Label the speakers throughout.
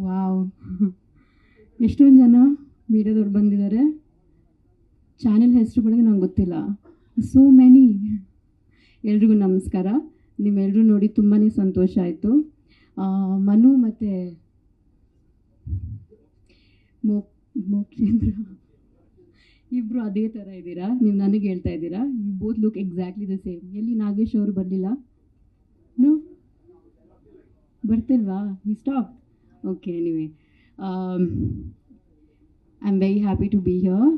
Speaker 1: Wow. ಎಷ್ಟೊಂದು ಜನ ಮೀಡಿಯಾದವ್ರು ಬಂದಿದ್ದಾರೆ ಚಾನೆಲ್ ಹೆಸರುಗಳಿಗೆ ನಂಗೆ ಗೊತ್ತಿಲ್ಲ. ಸೋ ಮೆನಿ ಎಲ್ರಿಗೂ ನಮಸ್ಕಾರ. ನಿಮ್ಮೆಲ್ಲರೂ ನೋಡಿ ತುಂಬಾ ಸಂತೋಷ ಆಯಿತು. ಮನು ಮತ್ತು ಮೋ ಮೋಕ್ಷೇಂದ್ರ ಇಬ್ಬರು ಅದೇ ಥರ ಇದ್ದೀರಾ? ನೀವು ನನಗೆ ಹೇಳ್ತಾ ಇದ್ದೀರಾ? You both look exactly the same ಎಲ್ಲಿ ನಾಗೇಶ್ ಅವರು ಬರಲಿಲ್ಲ? ನೋ ಬರ್ತಿಲ್ವಾ? ಈ stop okay anyway I am very happy to be here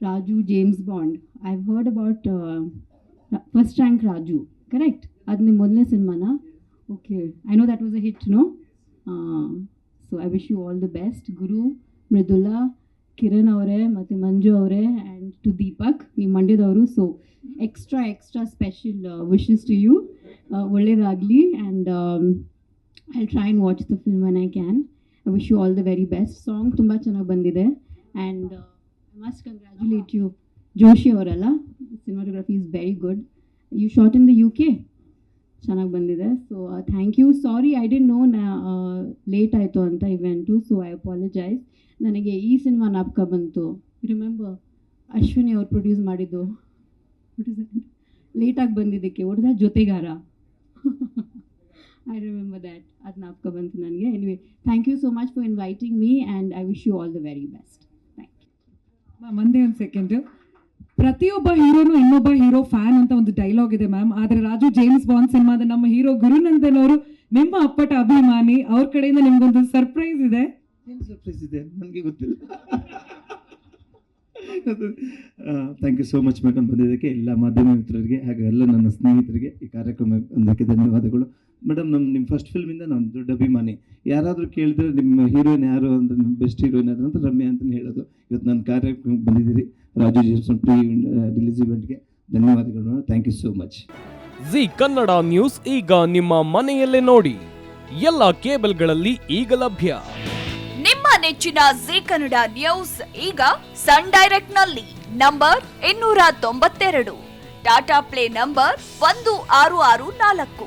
Speaker 1: Raju James Bond I heard about first rank Raju correct ಅದು ನಿಮ್ಮ ಮೊದಲನೇ ಸಿನಿಮಾನಾ okay I know that was a hit no so I wish you all the best ಗುರು ಮೃದುಲಾ ಕಿರಣ್ ಅವರೇ ಮತ್ತು ಮಂಜು ಅವರೇ and to Deepak ನಿಮ್ಮ ಮಂಡ್ಯದವರು so extra extra special wishes to you ಒಳ್ಳೇದಾಗಲಿ and I try and watch the film when I can I wish you all the very best song ತುಂಬ ಚೆನ್ನಾಗಿ ಬಂದಿದೆ and I must congratulate you Joshi ಅವರಲ್ಲ cinematography is very good you shot in the U K ಚೆನ್ನಾಗಿ ಬಂದಿದೆ so thank you sorry I didn't know late ಆಯಿತು ಅಂತ event so I apologise ನನಗೆ ಈ ಸಿನಿಮಾ ನಾಪಕ ಬಂತು. ರಿಮೆಂಬರ್ ಅಶ್ವಿನಿ ಅವ್ರು ಪ್ರೊಡ್ಯೂಸ್ ಮಾಡಿದ್ದು? ಲೇಟಾಗಿ ಬಂದಿದ್ದಕ್ಕೆ. ಹೊಡೆದ ಜೊತೆಗಾರ. ಐ ರಿಮೆಂಬರ್ ದ್ಯಾಟ್ ಅದು ನಾಪಕ ಬಂತು ನನಗೆ anyway thank you so much for inviting me and I wish you all the very best thank you
Speaker 2: ma'am ಒಂದೇ ಒಂದು ಸೆಕೆಂಡ್ ಪ್ರತಿಯೊಬ್ಬ ಹೀರೋನು ಇನ್ನೊಬ್ಬ ಹೀರೋ ಫ್ಯಾನ್ ಅಂತ ಒಂದು ಡೈಲಾಗ್ ಇದೆ ಮ್ಯಾಮ್ ಆದರೆ ರಾಜು ಜೇಮ್ಸ್ ಬಾಂಡ್ ಸಿನಿಮಾದ ನಮ್ಮ ಹೀರೋ ಗುರುನಂದನ್ ಅವರು ನಿಮ್ಮ ಅಪ್ಪಟ ಅಭಿಮಾನಿ ಅವ್ರ ಕಡೆಯಿಂದ ನಿಮ್ಗೊಂದು ಸರ್ಪ್ರೈಸ್ ಇದೆ.
Speaker 3: ಸರ್ಪ್ರೈಸ್ ಇದೆ? ನನಗೆ ಗೊತ್ತಿಲ್ಲ. Thank you so much madam ಬಂದಿದ್ದಕ್ಕೆ ಎಲ್ಲ ಮಾಧ್ಯಮ ಮಿತ್ರರಿಗೆ ಹಾಗೆ ಎಲ್ಲ ನನ್ನ ಸ್ನೇಹಿತರಿಗೆ ಈ ಕಾರ್ಯಕ್ರಮ ಬಂದಕ್ಕೆ ಧನ್ಯವಾದಗಳು. ಮೇಡಮ್ ನಮ್ಮ ನಿಮ್ಮ ಫಸ್ಟ್ ಫಿಲ್ಮಿಂದ ನಾನು ದೊಡ್ಡ ಅಭಿಮಾನಿ. ಯಾರಾದರೂ ಕೇಳಿದ್ರೆ ನಿಮ್ಮ ಹೀರೋಯಿನ್ ಯಾರು ಅಂದ್ರೆ ನಿಮ್ಮ ಬೆಸ್ಟ್ ಹೀರೋಯಿನ್ ಯಾರು ಅಂತ ರಮ್ಯಾ ಅಂತಲೇ ಹೇಳೋದು. ಇವತ್ತು ನನ್ನ ಕಾರ್ಯಕ್ರಮಕ್ಕೆ ಬಂದಿದ್ದೀರಿ. ರಾಜು ಜೇಮ್ಸನ್ ಪ್ರೀ ರಿಲೀಸ್ ಇವೆಂಟ್ಗೆ ಧನ್ಯವಾದಗಳು thank you so much
Speaker 4: Zee Kannada news ಈಗ ನಿಮ್ಮ ಮನೆಯಲ್ಲೇ ನೋಡಿ. ಎಲ್ಲ ಕೇಬಲ್ಗಳಲ್ಲಿ ಈಗ ಲಭ್ಯ.
Speaker 5: ನಿಮ್ಮ ನೆಚ್ಚಿನ ಜಿ ಕನ್ನಡ ನ್ಯೂಸ್ ಈಗ ಸನ್ ಡೈರೆಕ್ಟ್ನಲ್ಲಿ ನಂಬರ್ ಇನ್ನೂರ ತೊಂಬತ್ತೆರಡು. ಟಾಟಾ ಪ್ಲೇ ನಂಬರ್ ಒಂದು ಆರು ಆರು ನಾಲ್ಕು.